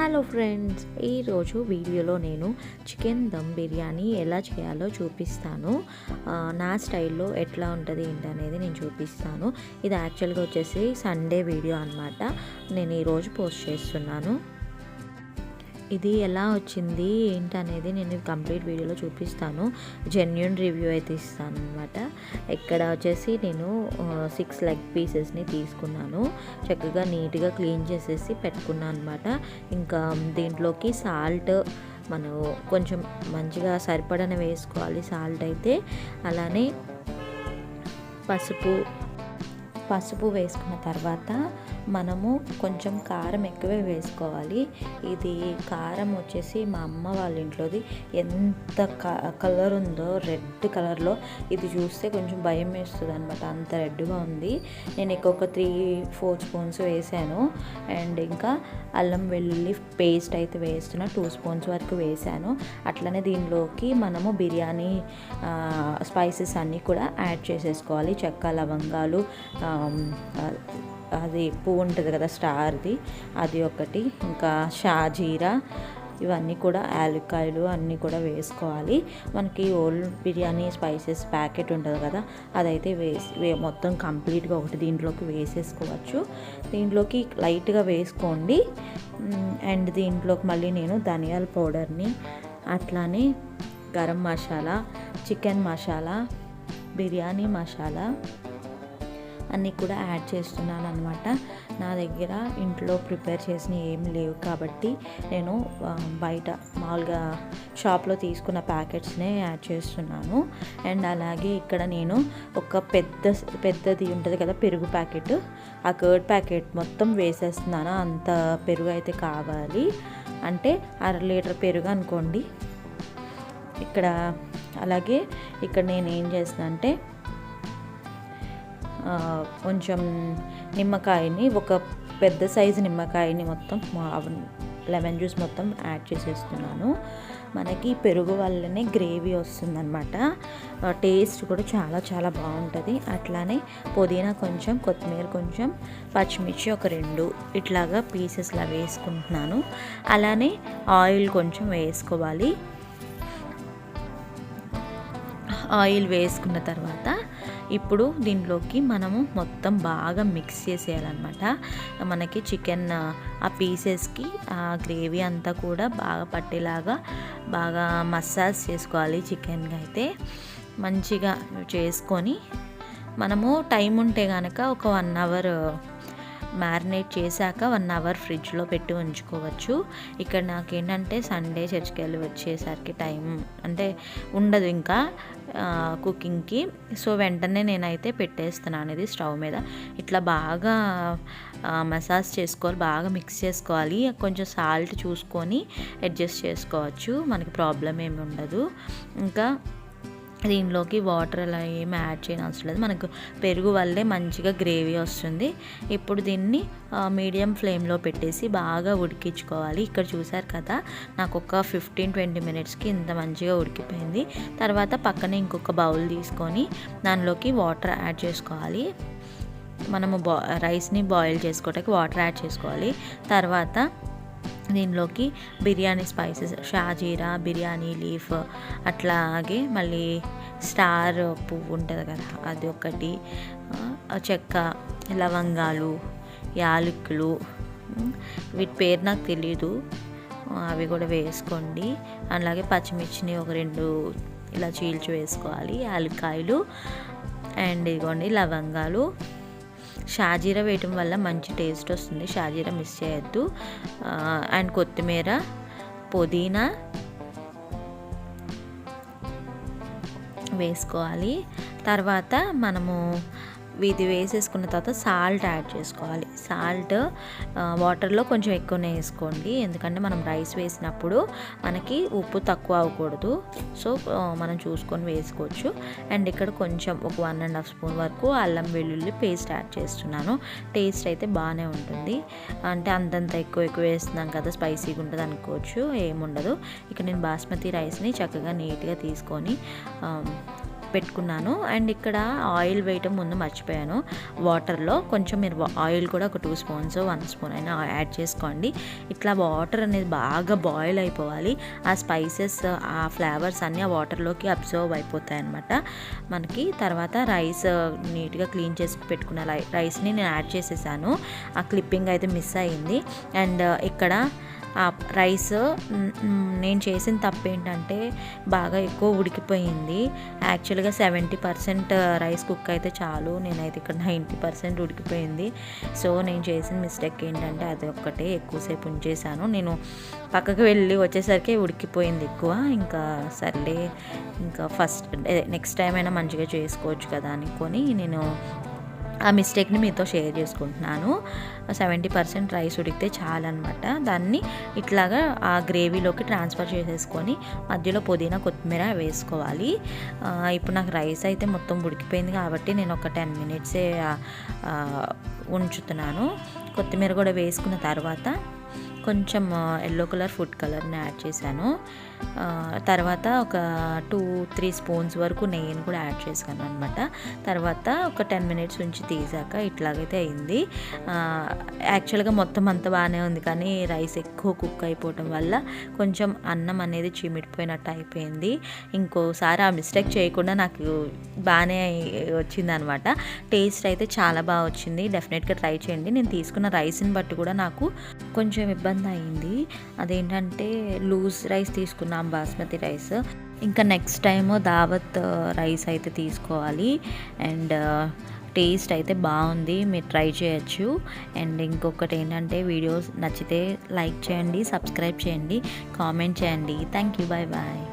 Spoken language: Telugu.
హలో ఫ్రెండ్స్ ఈరోజు వీడియోలో నేను చికెన్ దమ్ బిర్యానీ ఎలా చేయాలో చూపిస్తాను. నా స్టైల్లో ఎట్లా ఉంటుంది ఏంటి అనేది నేను చూపిస్తాను. ఇది యాక్చువల్గా వచ్చేసి సండే వీడియో అనమాట నేను ఈరోజు పోస్ట్ చేస్తున్నాను. ఇది ఎలా వచ్చింది ఏంటి అనేది నేను కంప్లీట్ వీడియోలో చూపిస్తాను. జెన్యున్ రివ్యూ అయితే ఇస్తాను అనమాట ఇక్కడ వచ్చేసి నేను సిక్స్ లెగ్ పీసెస్ని తీసుకున్నాను. చక్కగా నీట్గా క్లీన్ చేసేసి పెట్టుకున్నాను అనమాట ఇంకా దీంట్లోకి సాల్ట్ మనం కొంచెం మంచిగా సరిపడన వేసుకోవాలి సాల్ట్ అయితే. అలానే పసుపు పసుపు వేసుకున్న తర్వాత మనము కొంచెం కారం ఎక్కువే వేసుకోవాలి. ఇది కారం వచ్చేసి మా అమ్మ వాళ్ళ ఇంట్లోది. ఎంత కలర్ ఉందో రెడ్ కలర్లో ఇది చూస్తే కొంచెం భయం వేస్తుంది అనమాట అంత రెడ్గా ఉంది. నేను ఇంకొక త్రీ ఫోర్ స్పూన్స్ వేసాను. అండ్ ఇంకా అల్లం వెల్లుల్లి పేస్ట్ అయితే వేస్తున్న. టూ స్పూన్స్ వరకు వేసాను. అట్లనే దీనిలోకి మనము బిర్యానీ స్పైసెస్ అన్నీ కూడా యాడ్ చేసేసుకోవాలి. చెక్క లవంగాలు అది పువ్వు ఉంటుంది కదా స్టార్ది. అది ఒకటి. ఇంకా షాజీరా ఇవన్నీ కూడా యాలక్కాయలు అన్నీ కూడా వేసుకోవాలి. మనకి ఓల్డ్ బిర్యానీ స్పైసెస్ ప్యాకెట్ ఉంటుంది కదా అదైతే వేసి మొత్తం కంప్లీట్గా ఒకటి దీంట్లోకి వేసేసుకోవచ్చు. దీంట్లోకి లైట్గా వేసుకోండి. అండ్ దీంట్లోకి మళ్ళీ నేను ధనియాల పౌడర్ని అట్లానే గరం మసాలా చికెన్ మసాలా బిర్యానీ మసాలా అన్నీ కూడా యాడ్ చేస్తున్నాను అనమాట నా దగ్గర ఇంట్లో ప్రిపేర్ చేసిన ఏం లేవు కాబట్టి నేను బయట మామూలుగా షాప్లో తీసుకున్న ప్యాకెట్స్నే యాడ్ చేస్తున్నాను. అండ్ అలాగే ఇక్కడ నేను ఒక పెద్ద పెద్దది ఉంటుంది కదా పెరుగు ప్యాకెట్ ఆ కర్డ్ ప్యాకెట్ మొత్తం వేసేస్తున్నాను? అంత పెరుగు అయితే కావాలి. అంటే అర లీటర్ పెరుగు అనుకోండి. ఇక్కడ అలాగే ఇక్కడ నేను ఏం చేస్తాను అంటే కొంచెం నిమ్మకాయని ఒక పెద్ద సైజు నిమ్మకాయని మొత్తం లెమన్ జ్యూస్ మొత్తం యాడ్ చేసేస్తున్నాను. మనకి పెరుగు వల్లనే గ్రేవీ వస్తుందన్నమాట. టేస్ట్ కూడా చాలా చాలా బాగుంటుంది. అట్లానే పుదీనా కొంచెం కొత్తిమీర కొంచెం పచ్చిమిర్చి ఒక రెండు ఇట్లాగా పీసెస్లా వేసుకుంటున్నాను. అలానే ఆయిల్ కొంచెం వేసుకోవాలి. ఆయిల్ వేసుకున్న తర్వాత ఇప్పుడు దీంట్లోకి మనము మొత్తం బాగా మిక్స్ చేసేయాలన్నమాట. మనకి చికెన్ ఆ పీసెస్కి ఆ గ్రేవీ అంతా కూడా బాగా పట్టేలాగా బాగా మసాజ్ చేసుకోవాలి చికెన్కి అయితే. మంచిగా చేసుకొని మనము టైం ఉంటే కనుక ఒక వన్ అవర్ మ్యారినేట్ చేశాక వన్ అవర్ ఫ్రిడ్జ్లో పెట్టి ఉంచుకోవచ్చు. ఇక్కడ నాకేంటంటే సండే చర్చికి వెళ్ళి వచ్చేసరికి టైం అంటే ఉండదు ఇంకా కుకింగ్కి. సో వెంటనే నేనైతే పెట్టేస్తున్నాను ఇది స్టవ్ మీద. ఇట్లా బాగా మసాజ్ చేసుకోవాలి బాగా మిక్స్ చేసుకోవాలి. కొంచెం సాల్ట్ చూసుకొని అడ్జస్ట్ చేసుకోవచ్చు. మనకి ప్రాబ్లం ఏమి ఉండదు. ఇంకా దీనిలోకి వాటర్ అలా ఏమి యాడ్ చేయని అవసరం లేదు. మనకు పెరుగు వల్లే మంచిగా గ్రేవీ వస్తుంది. ఇప్పుడు దీన్ని మీడియం ఫ్లేమ్లో పెట్టేసి బాగా ఉడికించుకోవాలి. ఇక్కడ చూసారు కదా నాకు ఒక ఫిఫ్టీన్ ట్వంటీ మినిట్స్కి ఇంత మంచిగా ఉడికిపోయింది. తర్వాత పక్కనే ఇంకొక బౌల్ తీసుకొని దానిలోకి వాటర్ యాడ్ చేసుకోవాలి. మనము బా రైస్ని బాయిల్ చేసుకోవటానికి వాటర్ యాడ్ చేసుకోవాలి. తర్వాత దీనిలోకి బిర్యానీ స్పైసెస్ షాజీరా బిర్యానీ లీఫ్ అట్లాగే మళ్ళీ స్టార్ పువ్వు ఉంటుంది కదా అది ఒకటి. చెక్క లవంగాలు యాలకులు వీటి పేరు నాకు తెలీదు. అవి కూడా వేసుకోండి. అలాగే పచ్చిమిర్చిని ఒక రెండు ఇలా చీల్చి వేసుకోవాలి. యాలక్కాయలు అండ్ ఇదిగోండి లవంగాలు. షాజీరా వేయటం వల్ల మంచి టేస్ట్ వస్తుంది. షాజీరా మిస్ చేయొద్దు. అండ్ కొత్తిమీర పుదీనా వేసుకోవాలి. తర్వాత మనము ఇది వేసేసుకున్న తర్వాత సాల్ట్ యాడ్ చేసుకోవాలి. సాల్ట్ వాటర్లో కొంచెం ఎక్కువనే వేసుకోండి. ఎందుకంటే మనం రైస్ వేసినప్పుడు మనకి ఉప్పు తక్కువ అవ్వకూడదు. సో మనం చూసుకొని వేసుకోవచ్చు. అండ్ ఇక్కడ కొంచెం ఒక వన్ అండ్ హాఫ్ స్పూన్ వరకు అల్లం వెల్లుల్లి పేస్ట్ యాడ్ చేస్తున్నాను. టేస్ట్ అయితే బాగానే ఉంటుంది. అంటే అంతంత ఎక్కువ ఎక్కువ వేస్తున్నాం కదా స్పైసీగా ఉంటుంది అనుకోవచ్చు ఏముండదు. ఇక నేను బాస్మతి రైస్ని చక్కగా నీట్గా తీసుకొని పెట్టుకున్నాను. అండ్ ఇక్కడ ఆయిల్ వేయటం ముందు మర్చిపోయాను. వాటర్లో కొంచెం మీరు ఆయిల్ కూడా ఒక టూ స్పూన్స్ వన్ స్పూన్ అయినా యాడ్ చేసుకోండి. ఇట్లా వాటర్ అనేది బాగా బాయిల్ అయిపోవాలి. ఆ స్పైసెస్ ఆ ఫ్లేవర్స్ అన్నీ ఆ వాటర్లోకి అబ్జర్వ్ అయిపోతాయి అనమాట మనకి తర్వాత రైస్ నీట్గా క్లీన్ చేసి పెట్టుకున్న రై రైస్ని నేను యాడ్ చేసేసాను. ఆ క్లిప్పింగ్ అయితే మిస్ అయింది అండ్ ఇక్కడ ఆ రైస్ నేను చేసిన తప్పు ఏంటంటే బాగా ఎక్కువ ఉడికిపోయింది. యాక్చువల్గా సెవెంటీ పర్సెంట్ రైస్ కుక్ అయితే చాలు. నేనైతే ఇక్కడ నైంటీ పర్సెంట్ ఉడికిపోయింది. సో నేను చేసిన మిస్టేక్ ఏంటంటే అది ఒక్కటే. ఎక్కువసేపు ఉంచేసాను నేను పక్కకు వెళ్ళి వచ్చేసరికి ఉడికిపోయింది ఎక్కువ. ఇంకా సర్లే ఇంకా ఫస్ట్ నెక్స్ట్ టైం అయినా మంచిగా చేసుకోవచ్చు కదా అనుకొని నేను ఆ మిస్టేక్ని మీతో షేర్ చేసుకుంటున్నాను. సెవెంటీ పర్సెంట్ రైస్ ఉడికితే చాలన్నమాట. దాన్ని ఇట్లాగా ఆ గ్రేవీలోకి ట్రాన్స్ఫర్ చేసేసుకొని మధ్యలో పుదీనా కొత్తిమీర వేసుకోవాలి. ఇప్పుడు నాకు రైస్ అయితే మొత్తం ఉడికిపోయింది కాబట్టి నేను ఒక టెన్ మినిట్సే ఉంచుతున్నాను. కొత్తిమీర కూడా వేసుకున్న తర్వాత కొంచెం ఎల్లో కలర్ ఫుడ్ కలర్ని యాడ్ చేశాను. తర్వాత ఒక టూ త్రీ స్పూన్స్ వరకు నెయ్యిని కూడా యాడ్ చేశాను అనమాట తర్వాత ఒక టెన్ మినిట్స్ ఉంచి తీసాక ఇట్లాగైతే అయింది. యాక్చువల్గా మొత్తం అంతా బాగానే ఉంది కానీ రైస్ ఎక్కువ కుక్ అయిపోవటం వల్ల కొంచెం అన్నం అనేది చిమిడిపోయినట్టు అయిపోయింది. ఇంకోసారి ఆ మిస్టేక్ చేయకుండా నాకు బాగానే వచ్చిందనమాట టేస్ట్ అయితే చాలా బాగా వచ్చింది. డెఫినెట్గా ట్రై చేయండి. నేను తీసుకున్న రైస్ని బట్టి కూడా నాకు కొంచెం ఇబ్బంది అయింది. అదేంటంటే లూజ్ రైస్ తీసుకున్నాం బాస్మతి రైస్. ఇంకా నెక్స్ట్ టైం దావత్ రైస్ అయితే తీసుకోవాలి. అండ్ టేస్ట్ అయితే బాగుంది. మీరు ట్రై చేయొచ్చు. అండ్ ఇంకొకటి ఏంటంటే వీడియోస్ నచ్చితే లైక్ చేయండి సబ్స్క్రైబ్ చేయండి కామెంట్ చేయండి. Thank you bye bye